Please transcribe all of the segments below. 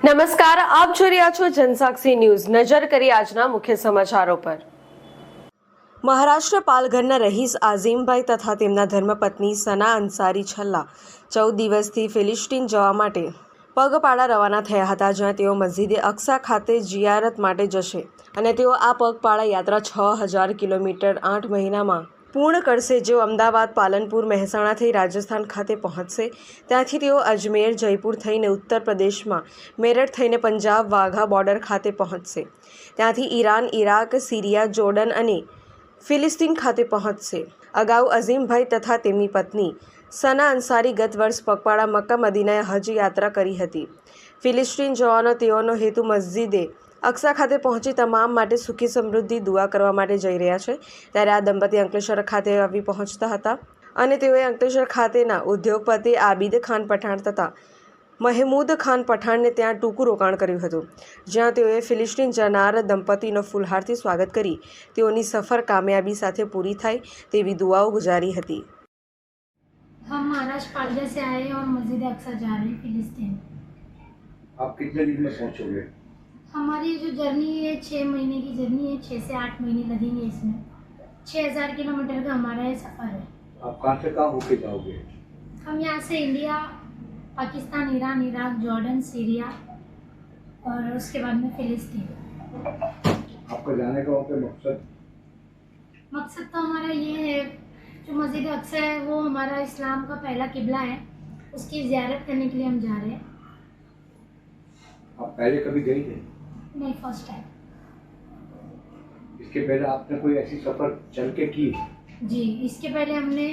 નમસ્કાર, આપ જોઈ રહ્યા છો જનસાક્ષી ન્યૂઝ. નજર કરી આજના મુખ્ય સમાચારો પર. મહારાષ્ટ્ર પાલઘરના રહીશ આઝીમભાઈ તથા તેમના ધર્મપત્ની સના અંસારી છેલ્લા ચૌદ દિવસથી ફિલિસ્ટીન જવા માટે પગપાળા રવાના થયા હતા, જ્યાં તેઓ મસ્જિદે અક્સા ખાતે જિયારત માટે જશે અને તેઓ આ પગપાળા યાત્રા છ હજાર કિલોમીટર આઠ મહિનામાં પૂર્ણ કરશે જેઓ અમદાવાદ, પાલનપુર, મહેસાણા થઈ રાજસ્થાન ખાતે પહોંચશે. ત્યાંથી તેઓ અજમેર, જયપુર થઈને ઉત્તર પ્રદેશમાં મેરઠ થઈને પંજાબ, વાઘા બોર્ડર ખાતે પહોંચશે. ત્યાંથી ઈરાન, ઈરાક, સિરિયા, જોર્ડન અને ફિલિસ્તીન ખાતે પહોંચશે. અગાઉ અઝીમભાઈ તથા તેમની પત્ની સના અંસારી ગત વર્ષ પગપાળા મક્કા મદીનાએ હજ યાત્રા કરી હતી. ફિલિસ્તીન જવાનો તેઓનો હેતુ મસ્જિદે અક્સા ખાતે પહોંચી તમામ માટે સુખી સમૃદ્ધિ દુઆ કરવા માટે જઈ રહ્યા છે ત્યારે આ દંપતી અંકલેશ્વર ખાતે આવી પહોંચતા હતા અને તેઓએ અંકલેશ્વર ખાતેના ઉદ્યોગપતિ આબિદ ખાન પઠાણ તથા મહેમૂદ ખાન પઠાણને ત્યાં ટૂંકું રોકાણ કર્યું હતું જ્યાં તેઓએ ફિલિસ્તીન જનાર દંપતીનો ફૂલહારથી સ્વાગત કરી તેઓની સફર કામયાબી સાથે પૂરી થાય તેવી દુઆઓ ગુજારી હતી हम महाराष्ट्र पालघर से आए हैं और मस्जिद अक्सर जा रहे हैं फिलिस्तीन आप कितने दिन में पहुंचोगे हमारी जो जर्नी है छः महीने की जर्नी है छः से आठ महीने लगेंगे इसमें। छः हज़ार किलोमीटर का हमारा ये सफ़र है। आप कहाँ से कहाँ होके जाओगे? हम यहाँ से India Pakistan Iran Iraq Jordan Syria और उसके बाद में फिलिस्तीन। आपका जाने का वहाँ पे मकसद? मकसद तो हमारा ये है जो मस्जिद अक्सर है वो हमारा इस्लाम का पहला किबला है। उसकी ज़्यारत करने के लिए हम जा रहे हैं। आप पहले कभी गई थे नहीं फ़र्स्ट टाइम इसके पहले आपने कोई ऐसी सफ़र चल के की? जी इसके पहले हमने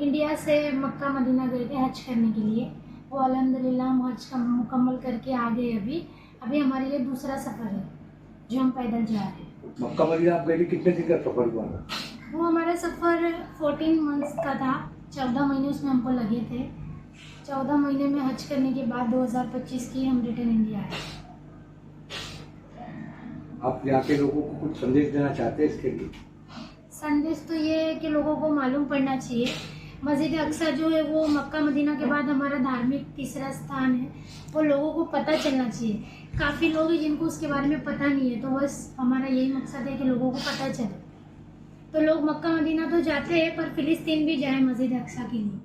इंडिया से मक्का मदीना गए थे हज करने के लिए। वो अल्हम्दुलिल्लाह हम हज का मुकम्मल करके आ गए अभी। अभी हमारे लिए दूसरा सफ़र है जो हम पैदल जा रहे हैं। मक्का मदीना आप गए थे कितने दिन का सफ़र हुआ था? वो हमारा सफ़र फोर्टीन मंथ्स का था। चौदह महीने उसमें हमको लगे थे। चौदह महीने में हज करने के बाद 2025 की हम रिटर्न इंडिया आए। आप यहाँ के लोगों को कुछ संदेश देना चाहते हैं इसके लिए? संदेश तो ये है कि लोगों को मालूम पड़ना चाहिए। मस्जिद अक्सर जो है, वो मक्का मदीना के बाद हमारा धार्मिक तीसरा स्थान है। वो लोगों को पता चलना चाहिए। काफ़ी लोग हैं जिनको उसके बारे में पता नहीं है तो बस हमारा यही मकसद है कि लोगों को पता चले। तो लोग मक्का मदीना तो जाते हैं, पर फिलिस्तीन भी जाए मस्जिद अक्सा के लिए।